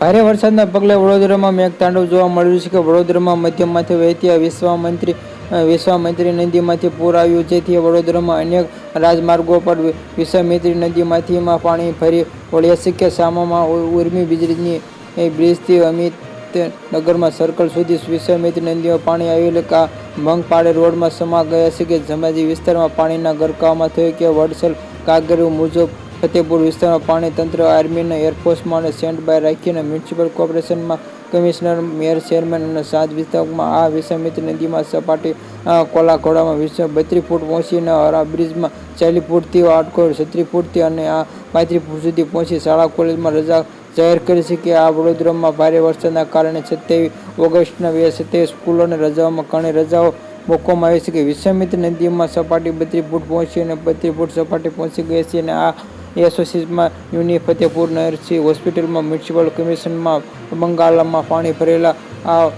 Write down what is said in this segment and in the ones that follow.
ભારે વરસાદના પગલે વડોદરામાં મેઘતાંડવ જોવા મળ્યું છે કે વડોદરામાં મધ્યમમાંથી વહેતી વિશ્વામિત્રી વિશ્વામિત્રી નદીમાંથી પૂર આવ્યું, જેથી વડોદરામાં અનેક રાજમાર્ગો પર વિશ્વામિત્રી નદીમાંથીમાં પાણી ફરી વળ્યા છે કે સામામાં ઉર્મી વીજળીની બ્રિજથી અમિત નગરમાં સર્કલ સુધી વિશ્વામિત્રી નદીમાં પાણી આવેલ કા મંગપાડે રોડમાં સમા ગયા છે કે જમાજી વિસ્તારમાં પાણીના ગરકાવમાં થયું કે વડસલ કાગર મુજબ ફતેપુર વિસ્તારમાં પાણી તંત્ર આર્મીના એરફોર્સમાં અને સેન્ટ બાય રાખીને મ્યુનિસિપલ કોર્પોરેશનમાં કમિશનર, મેયર, ચેરમેન અને સાત વિસ્તારમાં આ વિશ્વામિત્રી નદીમાં સપાટી કોલાઘોડામાં વિશ્વ બત્રીસ ફૂટ પહોંચીને હરા બ્રિજમાં ચાલીસ ફૂટથી આટકો છત્રીસ ફૂટથી અને આ પાંત્રીસ ફૂટ સુધી પહોંચી શાળા, કોલેજમાં રજા જાહેર કરી છે કે આ વડોદરામાં ભારે વરસાદના કારણે સત્યાવીસ ઓગસ્ટના બે સત્યાવીસ સ્કૂલોને રજાઓમાં ઘણી રજાઓ મૂકવામાં આવી છે કે વિશ્વામિત્રી નદીમાં સપાટી બત્રીસ ફૂટ પહોંચી અને બત્રીસ ફૂટ સપાટી પહોંચી ગઈ છે અને આ એસોસિએશનમાં યુનિ ફતેપુર નરસિંહ હોસ્પિટલમાં મ્યુનિસિપલ કમિશનમાં બંગાળમાં પાણી ભરેલા આ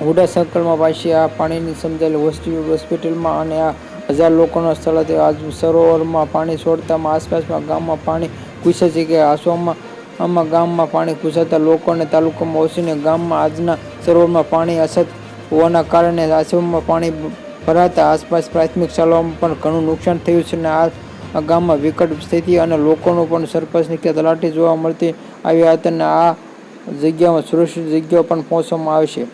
હુડા સર્કલમાં પાછી આ પાણીની સમજાયેલી હોસ્પિટલ હોસ્પિટલમાં અને આ હજાર લોકોના સ્થળે આજ સરોવરમાં પાણી છોડતામાં આસપાસમાં ગામમાં પાણી ઘૂસે છે કે આસોમાં આમાં ગામમાં પાણી ઘૂસાતા લોકોને તાલુકામાં ઓછીને ગામમાં આજના સરોવરમાં પાણી અછત હોવાના કારણે આશ્રમમાં પાણી ભરાતા આસપાસ પ્રાથમિક શાળાઓમાં પણ ઘણું નુકસાન થયું છે અને આ આ ગામમાં વિકટ સ્થિતિ અને લોકોનું પણ સરપંચની કે તલાટી જોવા મળતી હતા અને આ જગ્યામાં સુરક્ષિત જગ્યાઓ પણ પહોંચવામાં આવશે